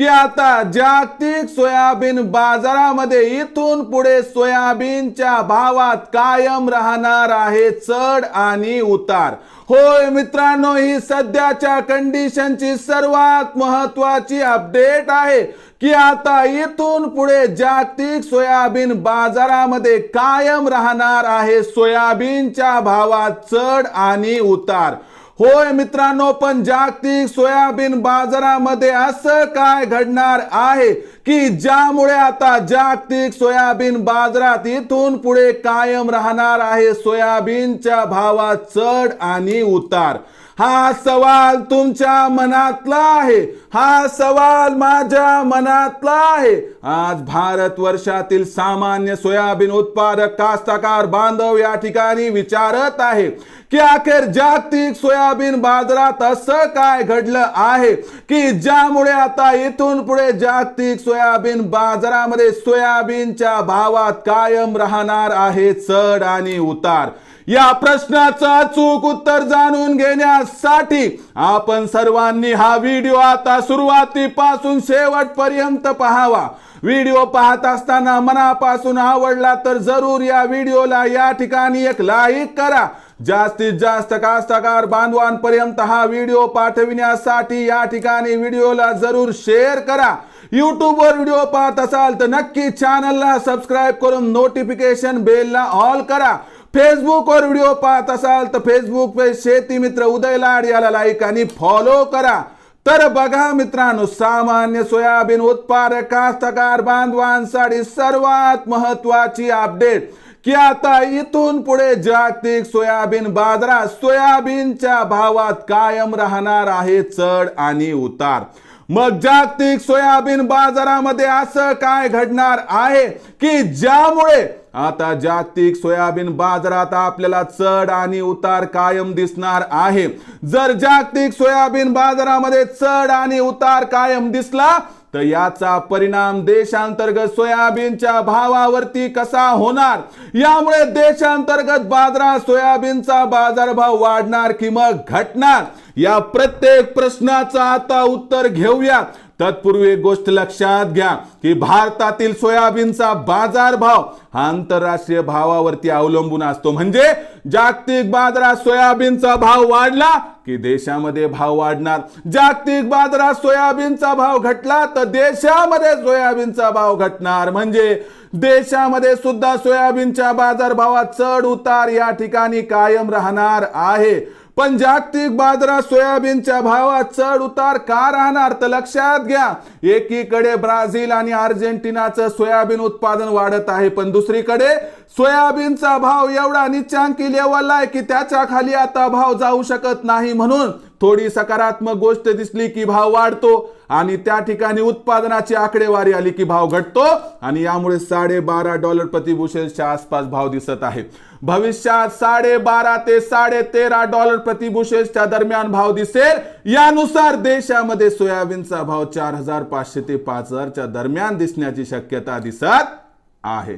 की आता जागतिक सोयाबीन बाजारामध्ये इथून पुढे सोयाबीनच्या भावात कायम राहणार आहे चढ आणि उतार. होय मित्रांनो ही सध्याच्या कंडिशनची सर्वात महत्वाची अपडेट आहे की आता इथून पुढे जागतिक सोयाबीन बाजारामध्ये कायम राहणार आहे सोयाबीनच्या भावात चढ आणि उतार. होय मित्रांनो पण जागतिक सोयाबीन बाजारामध्ये असं काय घडणार आहे की ज्यामुळे आता जागतिक सोयाबीन बाजारात इथून पुढे कायम राहणार आहे? सोयाबीनच्या भावात चढ आणि उतार. हा सवाल तुमच्या मनातला आहे. हा सवाल माझ्या मनातला आहे. आज भारत वर्षातील सामान्य सोयाबीन उत्पादक कास्तकार बांधव या ठिकाणी विचारत आहे की अखेर जागतिक सोयाबीन बाजारात असं काय घडलं आहे की ज्यामुळे आता इथून पुढे जागतिक सोयाबीन बाजारामध्ये सोयाबीनच्या भावात कायम राहणार आहे चढ आणि उतार? या प्रश्नाचं अचूक उत्तर जाणून घेण्यासाठी आपण सर्वांनी हा व्हिडिओ आता सुरुवातीपासून शेवटपर्यंत पाहावा. व्हिडिओ पाहत असताना मनापासून आवडला तर जरूर या व्हिडिओला या ठिकाणी एक लाईक करा. जास्तीत जास्त कास्तकार बांधवांपर्यंत हा व्हिडिओ पाठविण्यासाठी या ठिकाणी व्हिडिओला जरूर शेअर करा. वर व्हिडिओ पाहत असाल तर नक्की चॅनलला सबस्क्राईब करून नोटिफिकेशन बेलला ऑल करा. फेसबुकवर व्हिडिओ पाहत असाल तर फेसबुक पेज शेती मित्र उदय लाड याला लाईक आणि फॉलो करा. तर बघा मित्रांनो सामान्य सोयाबीन उत्पादक कास्तकार बांधवांसाठी सर्वात महत्वाची अपडेट की आता इथून पुढे जागतिक सोयाबीन बाजारात सोयाबीनच्या भावात कायम राहणार आहे चढ आणि उतार. मग जागतिक सोयाबीन बाजारामध्ये असं काय घडणार आहे? की ज्यामुळे आता जागतिक सोयाबीन बाजारात आपल्याला चढ आणि उतार कायम दिसणार आहे. जर जागतिक सोयाबीन बाजारामध्ये चढ आणि उतार कायम दिसला तर याचा परिणाम देशांतर्गत सोयाबीनच्या भावावरती कसा होणार? यामुळे देशांतर्गत बाजारात सोयाबीनचा बाजारभाव वाढणार किंवा मग घटणार? या प्रत्येक प्रश्नाचं आता उत्तर घेऊया. तत्पूर्वी एक गोष्ट लक्षात घ्या की भारतातील सोयाबीनचा बाजारभाव हा आंतरराष्ट्रीय भावावरती अवलंबून असतो. म्हणजे जागतिक बाजारात सोयाबीनचा भाव वाढला की देशामध्ये भाव वाढणार. जागतिक बाजारात सोयाबीनचा भाव घटला तर देशामध्ये सोयाबीनचा भाव घटणार. म्हणजे देशामध्ये सुद्धा सोयाबीनच्या बाजारभावात चढ उतार या ठिकाणी कायम राहणार आहे. पण जागतिक बाजारात सोयाबीनच्या भावात चढ उतार का राहणार तर लक्षात घ्या. एकीकडे ब्राझील आणि अर्जेंटिनाचं सोयाबीन उत्पादन वाढत आहे पण दुसरीकडे सोयाबीनचा भाव एवढा निच्चांकी लेवलला आहे की त्याच्याखाली आता भाव जाऊ शकत नाही म्हणून थोडी सकारात्मक गोष्ट दिसली की भाव वाढतो. आणि त्या ठिकाणी उत्पादनाची आकडेवारी आली की भाव घटतो आणि यामुळे साडेबारा डॉलर प्रति बुशेलच्या आसपास भाव दिसत आहे. भविष्यात साडेबारा ते साडे तेरा डॉलर प्रति बुशेलच्या दरम्यान भाव दिसेल. यानुसार देशामध्ये सोयाबीनचा भाव चार हजार पाचशे ते पाच हजारच्या दरम्यान दिसण्याची शक्यता दिसत आहे.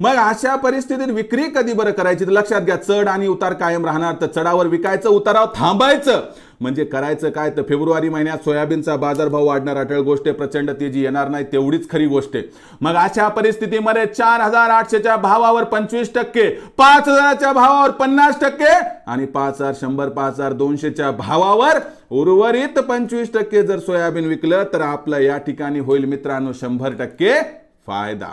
मग अशा परिस्थितीत विक्री कधी बरं करायची? तर लक्षात घ्या चढ आणि उतार कायम राहणार. तर चढावर विकायचं उतारावर थांबायचं. म्हणजे करायचं काय? तर फेब्रुवारी महिन्यात सोयाबीनचा बाजारभाव वाढणार. अटळ गोष्ट प्रचंड तेजी येणार नाही तेवढीच खरी गोष्ट आहे. मग अशा परिस्थितीमध्ये चार हजार आठशेच्या भावावर पंचवीस टक्के पाच हजाराच्या भावावर पन्नास टक्के आणि पाच हजार शंभर पाच हजार दोनशेच्या भावावर उर्वरित पंचवीस टक्के जर सोयाबीन विकलं तर आपलं या ठिकाणी होईल मित्रांनो शंभर टक्के फायदा.